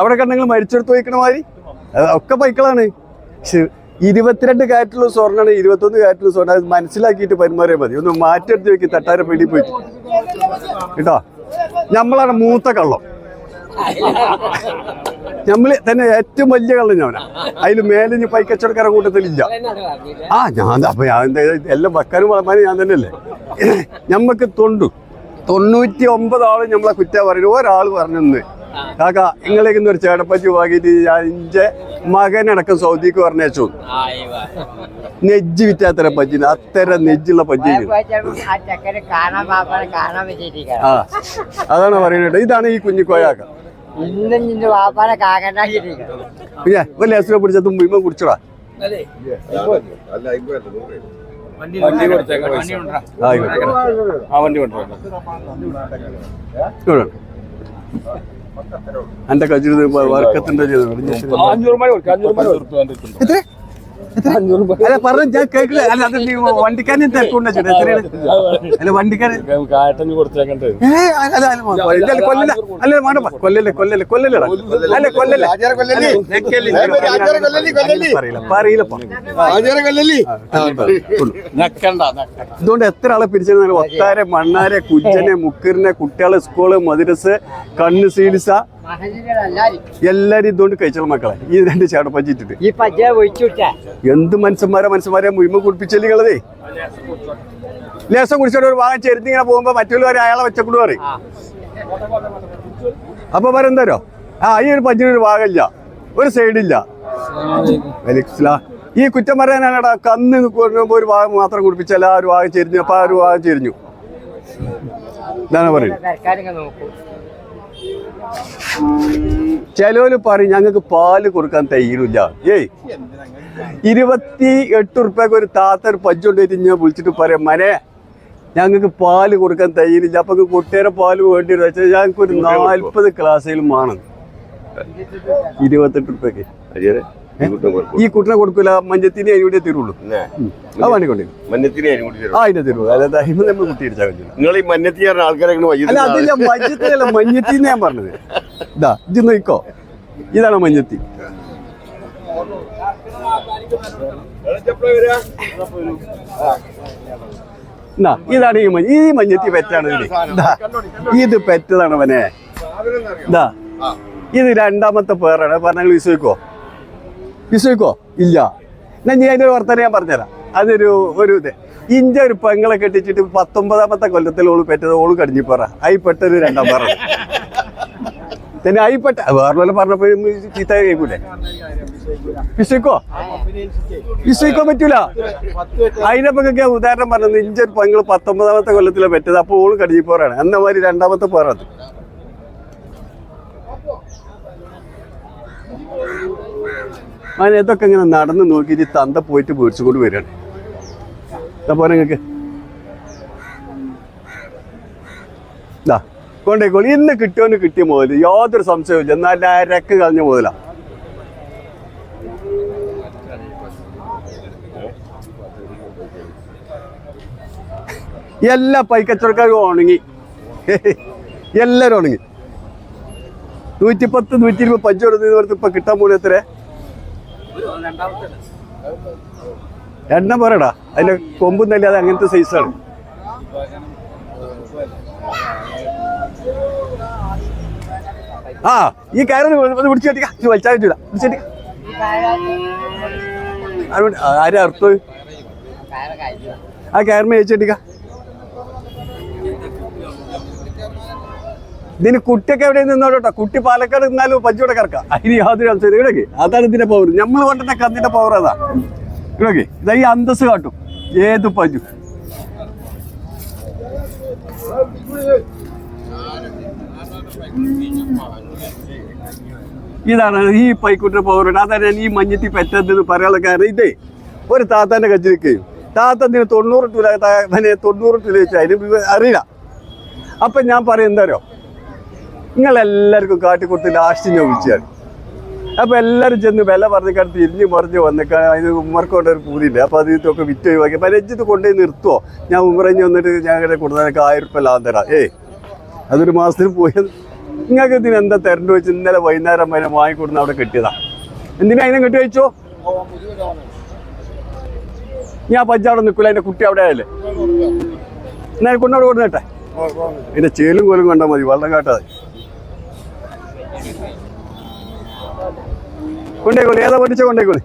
അവിടെ കണ്ടെങ്കിൽ മരിച്ചെടുത്ത് വയ്ക്കണ മാതിരി? ഒക്കെ പൈക്കളാണ്. ഇരുപത്തിരണ്ട് കാറ്റുള്ള സ്വർണമാണ് ഇരുപത്തൊന്ന് കാറ്റുള്ള സ്വർണം. അത് മനസ്സിലാക്കിയിട്ട് പെരുമാറിയാൽ മതി. ഒന്ന് മാറ്റിയെടുത്ത് വെക്കി തട്ടാരെ പിടി പോയി. കേട്ടോ? നമ്മളാണ് മൂത്ത കള്ളം. നമ്മൾ തന്നെ ഏറ്റവും വലിയ കള്ളം ഞാനാ അതിൽ മേലെ ഇനി കൂട്ടത്തിൽ കൂട്ടത്തിലില്ല. ആ ഞാൻ അപ്പൊ ഞാൻ എല്ലാം വെക്കാനും വളമാനും ഞാൻ തന്നെയല്ലേ? ഞമ്മക്ക് തൊണ്ടു. തൊണ്ണൂറ്റി ഒമ്പത് ആൾ നമ്മളെ കുറ്റ പറയുന്നു. ഒരാൾ പറഞ്ഞെന്ന്. കാക്ക നിങ്ങളേക്ക് ഒരു ചേട്ടപ്പച്ചി വാങ്ങിയിട്ട് ഞാൻ ഇന്റെ മകനടക്കം സൗദിക്ക് പറഞ്ഞേച്ചു നെജ്ജ് വിറ്റാത്തര പച്ചിന്. അത്തരം നെജ്ജുള്ള പച്ചി ആ അതാണ് പറയുന്നത്. ഇതാണ് ഈ കുഞ്ഞിക്കോയാക്ക പിന്നെ ഒരു ലേസിനെ പിടിച്ച കുടിച്ചോടാ. ആയിക്കോട്ടെ ആ വണ്ടി കൊണ്ടുവരാം. ഇവിടെ. എന്റെ കജിൽ വർക്കത്തിന്റെ അഞ്ഞൂറ് രൂപ കൊടുക്കാം അഞ്ഞൂറ് രൂപ കൊടുത്തു എത്ര? അല്ല പറഞ്ഞു ഞാൻ കേൾക്കില്ല. അല്ല അത് വണ്ടിക്കാരൻ തിരക്കുണ്ടോ ചേട്ടാ എത്രയാണ് അല്ല വണ്ടിക്കാരൻ അല്ല, അല്ല, കൊല്ലല്ലേ കൊല്ലല്ല? വേണ്ട കൊല്ലല്ലേ കൊല്ലല്ലേ കൊല്ലല്ലടാ അല്ല കൊല്ലല്ലേ. ഇതുകൊണ്ട് എത്ര ആളെ പിരിച്ചിരുന്നാലും ഒത്താരെ മണ്ണാരെ കുഞ്ചനെ മുക്കറിനെ കുട്ടികളെ സ്കൂൾ മദ്രസ് കണ്ണ് സീലിസ മഹജികളെല്ലാരും എല്ലാരും ഇതുകൊണ്ട് കഴിച്ചോളൂ മക്കളെ. ഈ രണ്ട് ഒഴിച്ചുവിട്ട. എന്ത് മനുഷ്യന്മാരെ മനുഷ്യന്മാരെ മുയിമ കുടിപ്പിച്ചല്ലേ നിങ്ങളതേ ലേസം കുടിച്ചോണ്ട് ഒരു വാഹനം ചെരുത്തിങ്ങനെ പോകുമ്പോ മറ്റുള്ളവർ അയാളെ വെച്ചക്കൊണ്ട് പറയും. അപ്പൊ പറയുന്നോ ആ ഈ ഒരു പഞ്ചിനൊരു ഭാഗമില്ല. ഒരു സൈഡില്ല. ഈ കുറ്റം പറയാനാണ് കന്ന് ഒരു ഭാഗം മാത്രം കുടിപ്പിച്ചാൽ ആ ഒരു ഭാഗം ചെരിഞ്ഞു. അപ്പൊ ആ ഒരു ഭാഗം ചെരിഞ്ഞു. ഇതാണ് പറയുന്നത്. ചിലവര് പറയും ഞങ്ങൾക്ക് പാൽ കൊടുക്കാൻ തൈരില്ല ഏയ്. ഇരുപത്തി എട്ട് ഉറുപ്പ്യക്ക് ഒരു താത്ത ഒരു പജ്ജ് കൊണ്ടുപോയിട്ട് ഞാൻ വിളിച്ചിട്ട് പറയാം മനെ ഞങ്ങൾക്ക് പാൽ കൊടുക്കാൻ തൈരില്ല അപ്പൊ കുട്ടിയുടെ പാൽ വേണ്ടി വരും വെച്ചാൽ ഞങ്ങൾക്ക് ഒരു നാൽപ്പത് ക്ലാസ്സിലും വേണം. ഇരുപത്തെട്ട് ഉറുപ്പ്യക്ക്. ഈ കുട്ടിനെ കൊടുക്കൂല മഞ്ഞത്തിന് അതിലൂടെ തരുള്ളൂ. ആ പണിക്കൊണ്ടേ ആ അതിന്റെ തരുള്ളൂ. അല്ലാതെ അതിന് നമ്മൾ കുട്ടി അടിച്ചാൽ പറ്റില്ല നിങ്ങൾ ഈ മഞ്ഞത്തി പറഞ്ഞ ആൾക്കാരെ അല്ല അതില്ല മഞ്ഞത്തിനല്ല മഞ്ഞത്തിന്ന് ഞാൻ പറഞ്ഞത്. ഇതാ ഇത് നോക്കോ ഇതാണ് മഞ്ഞത്തി. ഇതാണ് ഈ മഞ്ഞ ഈ മഞ്ഞത്തി പെറ്റാണ് ഇത്. പെറ്റതാണ് അവനെ. ഇതാ ഇത് രണ്ടാമത്തെ പേരാണ്. പറഞ്ഞാൽ വിശ്വസിക്കോ വിശ്വസിക്കോ? ഇല്ല. എന്നാ ഞാൻ അതിന്റെ വർത്തനം ഞാൻ പറഞ്ഞുതരാം. അതൊരു ഒരു ഇത്. ഇന്റെ ഒരു പെങ്ങളെ കെട്ടിച്ചിട്ട് പത്തൊമ്പതാമത്തെ കൊല്ലത്തിൽ ഓൾ പെറ്റത് ഓൾ കടിഞ്ഞിപ്പറ പെട്ടത് രണ്ടാം പറ. തന്നെ പെട്ട വേറെ പറഞ്ഞപ്പോ ചീത്ത കേൾക്കൂലേ? വിശ്വസിക്കോ? വിശ്വസിക്കാൻ പറ്റൂല. അതിനപ്പൊക്കെ ഉദാഹരണം പറഞ്ഞത് ഇഞ്ചൊരു പെങ്ങൾ പത്തൊമ്പതാമത്തെ കൊല്ലത്തിലെ പെറ്റത് അപ്പൊ ഓൾ കടിഞ്ഞിപ്പോറാണ് എന്ന മാതിരി രണ്ടാമത്തെ പേറത് അങ്ങനെ ഇതൊക്കെ ഇങ്ങനെ നടന്ന് നോക്കിയിട്ട് തന്ത പോയിട്ട് മേടിച്ചുകൊണ്ട് വരികയാണ്. ഇതാ നിങ്ങൾക്ക് ഇതാ കൊണ്ടേക്കോളി ഇന്ന് കിട്ടിയോന്ന് കിട്ടിയ മുതൽ യാതൊരു സംശയവും എന്നാൽ രക്ക് കളഞ്ഞ മുതലാ. എല്ലാ പൈക്കച്ചവടക്കാരും ഉണങ്ങി. എല്ലാവരും ഉണങ്ങി. നൂറ്റിപ്പത്ത് നൂറ്റി ഇരുപത് പഞ്ചോടത്ത് ഇപ്പൊ കിട്ടാൻ പോലും എത്ര എണ്ണം പറയടാ. അതിന്റെ കൊമ്പും തല്ലാതെ അങ്ങനത്തെ സൈസാണ് ആ ഈ കയറി പിടിച്ചു കെട്ടിക്ക. വലിച്ചാൽ പറ്റൂല. പിടിച്ചു കെട്ടിക്ക. അതുകൊണ്ട് ആരാ അർത്ഥം ആ കഴിഞ്ഞു ആ കയറിമ ഇതിന് കുട്ടിയൊക്കെ എവിടെ നിന്നോട്ടോ കുട്ടി പാലക്കാട് നിന്നാലും പഞ്ചൂടെ കറക്കാം. അതിന് യാതൊരു ആവശ്യം ഇവിടേക്ക് അതാണ് ഇതിന്റെ പവർ നമ്മൾ കൊണ്ടുവന്ന കന്നിന്റെ പവർ അതാ. ഇവിടേക്ക് ഇതാ ഈ അന്തസ് കാട്ടും. ഏത് പഞ്ചു ഇതാണ് ഈ പൈക്കുട്ടിന്റെ പവർ അതാണ് ഈ മഞ്ഞത്തി പറ്റതെന്ന് പറയാനുള്ള കാരണം ഇതേ. ഒരു താത്താന്റെ കച്ചിരിക്കുകയും താത്ത ഇതിന് തൊണ്ണൂറ് ടൂല തൊണ്ണൂറ് ടൂല വെച്ചാൽ അതിന് അറിയില്ല. അപ്പൊ ഞാൻ പറയും എന്താരോ നിങ്ങളെല്ലാവർക്കും കാട്ടിക്കൊടുത്ത് ലാസ്റ്റ് ഞാൻ വിളിച്ചാൽ അപ്പൊ എല്ലാവരും ചെന്ന് വില പറഞ്ഞിക്കാൻ തിരിഞ്ഞ് മറിഞ്ഞ് വന്നേക്കാൻ അതിന് ഉമ്മർക്കൊണ്ട് ഒരു പൂതിയില്ല. അപ്പൊ അത് ഇതൊക്കെ വിറ്റ് ഒഴിവാക്കി. അപ്പൊ രഞ്ജിത്ത് കൊണ്ടുപോയി നിർത്തുവോ? ഞാൻ ഉമ്മറഞ്ഞ് വന്നിട്ട് ഞാൻ ഇങ്ങനെ കൊടുത്താൽ ആയിരം റുപ്യ ലാഭം തരാം. ഏയ് അതൊരു മാസത്തിന് പോയി. നിങ്ങൾക്ക് ഇതിന് എന്താ തെരഞ്ഞു വെച്ച് ഇന്നലെ വൈകുന്നേരം വരെ വാങ്ങിക്കൊടുന്ന് അവിടെ കിട്ടിയതാ. എന്തിനാ അതിനെ കെട്ടി വെച്ചോ? ഞാൻ പഞ്ചാവിടെ നിൽക്കില്ല എന്റെ കുട്ടി അവിടെ ആയല്ലേ? എന്നാൽ കൊണ്ടവിടെ കൊടുത്തേട്ടെ ഇതിന്റെ ചേലും കോലും കണ്ടാൽ മതി. വെള്ളം കാട്ടാതെ കൊണ്ടേക്കോളി. ഏതാ പഠിച്ച കൊണ്ടേക്കോളി?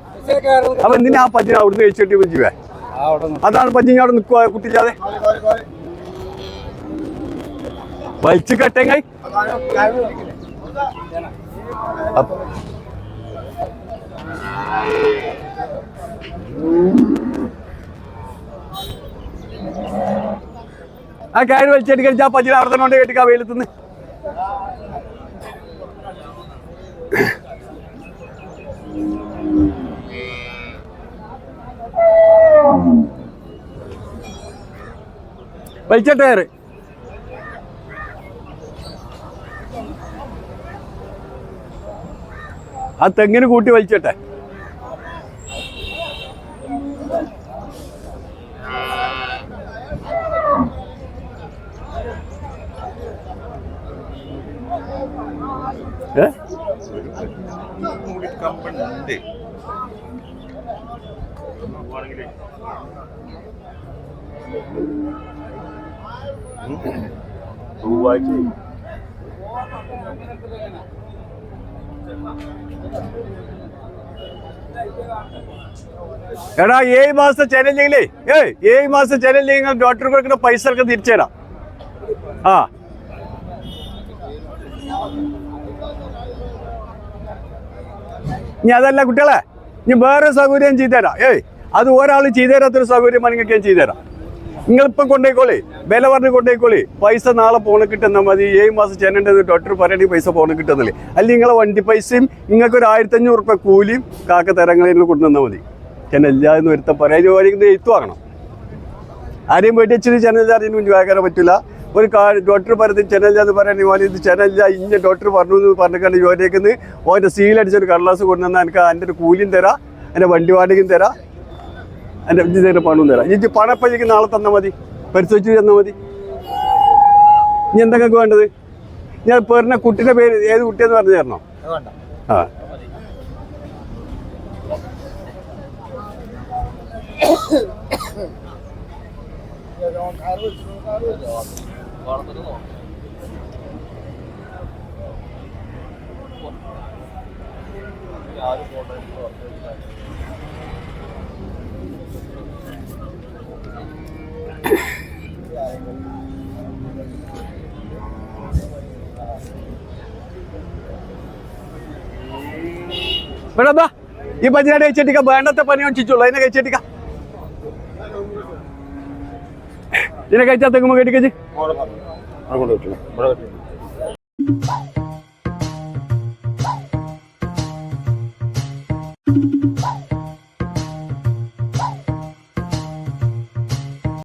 അപ്പൊ എന്തിനാ ആ പജ്ജിനെ അവിടുന്ന് കഴിച്ചിട്ട് പഞ്ചുവേ അതാണ് പഞ്ചിങ് അവിടെ നിൽക്കുക കുട്ടിച്ചാതെ. വലിച്ചു കെട്ടെങ്ങായി ആ കാര്യം വലിച്ചെടുക്കാ പച്ചിന് അവിടെ തന്നെ കൊണ്ട് കേട്ടിക്കാ വെയിലത്തുനിന്ന്. വലിച്ചട്ടേറ് ആ തെങ്ങിന് കൂട്ടി വലിച്ചട്ടെ. ഏ? എടാ ഏഴ് മാസം ചലഞ്ചിങ്ങിലേ ഏയ് ഏഴ് മാസം ചലഞ്ചിങ് ഡോക്ടർ കൊടുക്കുന്ന പൈസ ഒക്കെ തിരിച്ചു തരാം. ആ. ഇനി അതല്ല കുട്ടികളെ ഇനി വേറെ സൗകര്യം ചെയ്തുതരാം ഏയ് അത് ഒരാൾ ചെയ്തുതരാത്തൊരു സൗകര്യമാണ് നിങ്ങൾക്ക് ഞാൻ ചെയ്തുതരാം നിങ്ങളിപ്പം കൊണ്ടേക്കോളി വില പറഞ്ഞ് കൊണ്ടേക്കോളി പൈസ നാളെ പോണ കിട്ടുന്ന മതി. ഏഴ് മാസം ചെന്നേണ്ടത് ഡോക്ടർ പറയണെങ്കിൽ പൈസ പോണ കിട്ടുന്നില്ലേ. അല്ലെങ്കിൽ നിങ്ങളെ വണ്ടി പൈസയും നിങ്ങൾക്ക് ഒരു ആയിരത്തി അഞ്ഞൂറ് റുപ്യ കൂലിയും കാക്ക തരങ്ങളിൽ കൊണ്ടുവന്നാൽ മതി. ചെന്നല്ല എന്ന് വരുത്ത പറയാൻ എഴുത്തു വാങ്ങണം. ആരെയും പോയിട്ട് ഇച്ചിരി ചെന്നല്ല അറിയുന്ന കുഞ്ഞു വായിക്കാൻ പറ്റില്ല ഒരു കാ ഡോക്ടർ പറഞ്ഞത് ചെന്നല്ല എന്ന് പറയാൻ ഓൻ ഇത് ചെന്നല്ല ഇന്ന ഡോക്ടർ പറഞ്ഞു എന്ന് പറഞ്ഞിട്ട് ജോലിയേക്കുന്നത് ഓന്റെ സീലടിച്ചൊരു കടലാസ് കൊണ്ടുവന്നാൽ എനിക്ക് എന്റെ ഒരു കൂലിയും തരാം എന്റെ വണ്ടി വാടകയും തരാം എന്റെ ഇതിന്റെ പണവും തരാം. ഇനി പണപ്പഴിക്ക് നാളെ തന്നാൽ മതി. പരിശോധിച്ച് തന്നാൽ മതി. ഇനി എന്തൊക്കെ വേണ്ടത്? ഞാൻ പേരിനെ കുട്ടിയുടെ പേര് ഏത് കുട്ടിയെന്ന് പറഞ്ഞു തരണോ? ആ. ഇവിടെ എന്താ ഈ പഞ്ചായത്ത് കഴിച്ചിട്ടിക്ക വേണ്ടത്തെ പനി വെച്ചിട്ടുള്ളൂ. അതിനെ കഴിച്ചിട്ടിക്ക ഇതിനെ കഴിച്ചാൽ തെങ്ങുമ്പോ കെട്ടിക്കച്ച് അങ്ങോട്ട് വെക്കണം